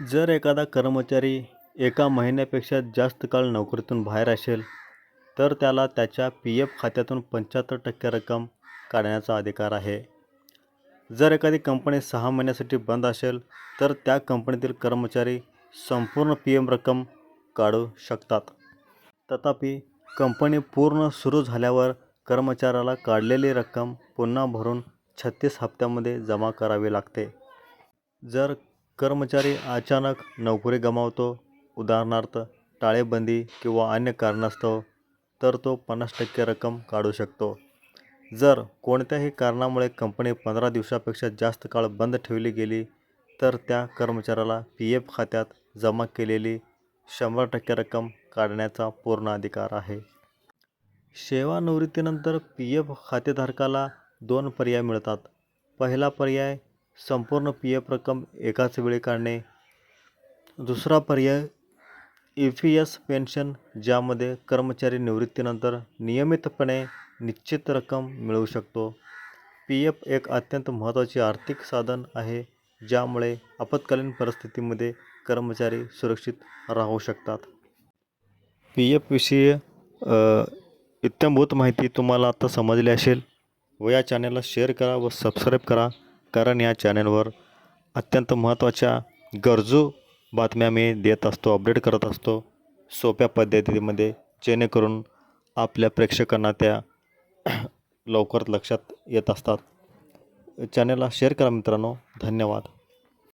जर एखादा कर्मचारी एका महिन्यापेक्षा जास्त काळ नोकरीतून बाहेर असेल तर त्याला त्याच्या पी एफ खात्यातून पंच्याहत्तर टक्के रक्कम काढण्याचा अधिकार आहे. जर एखादी कंपनी सहा महिन्यासाठी बंद असेल तर त्या कंपनीतील कर्मचारी संपूर्ण पी एम रक्कम काढू शकतात. तथापि कंपनी पूर्ण सुरू झाल्यावर कर्मचाऱ्याला काढलेली रक्कम पुन्हा भरून छत्तीस हप्त्यामध्ये जमा करावी लागते. जर कर्मचारी अचानक नोकरी गमावतो. उदाहरणार्थ टाळेबंदी किंवा अन्य कारणास्तव तर तो पन्नास टक्के रक्कम काढू शकतो. जर कोणत्याही कारणामुळे कंपनी पंधरा दिवसापेक्षा जास्त काळ बंद ठेवली गेली तर त्या कर्मचाऱ्याला पी एफ खात्यात जमा केलेली शंभर टक्के रक्कम काढण्याचा पूर्ण अधिकार आहे. सेवानिवृत्तीनंतर पी एफ खातेधारकाला दोन पर्याय मिळतात. पहिला पर्याय संपूर्ण पी एफ रक्कम एकाच वेळी काढणे. दुसरा पर्याय ई पी एस पेन्शन ज्यामध्ये कर्मचारी निवृत्तीनंतर नियमितपणे निश्चित रक्कम मिळवू शकतो. पी एफ एक अत्यंत महत्त्वाचे आर्थिक साधन आहे ज्यामुळे आपत्कालीन परिस्थितीमध्ये कर्मचारी सुरक्षित राहू शकतात. पी एफविषयी इत्यंभूत माहिती तुम्हाला आता समजली असेल. व या चॅनलला शेअर करा व सबस्क्राईब करा. कारण या चॅनलवर अत्यंत महत्त्वाच्या गरजू बातम्या मी देत असतो अपडेट करत असतो. सोप्या पद्धतीमध्ये जेणेकरून आपल्या प्रेक्षकांना त्या लवकर लक्षात येत असतात. चॅनलला शेअर करा मित्रांनो. धन्यवाद.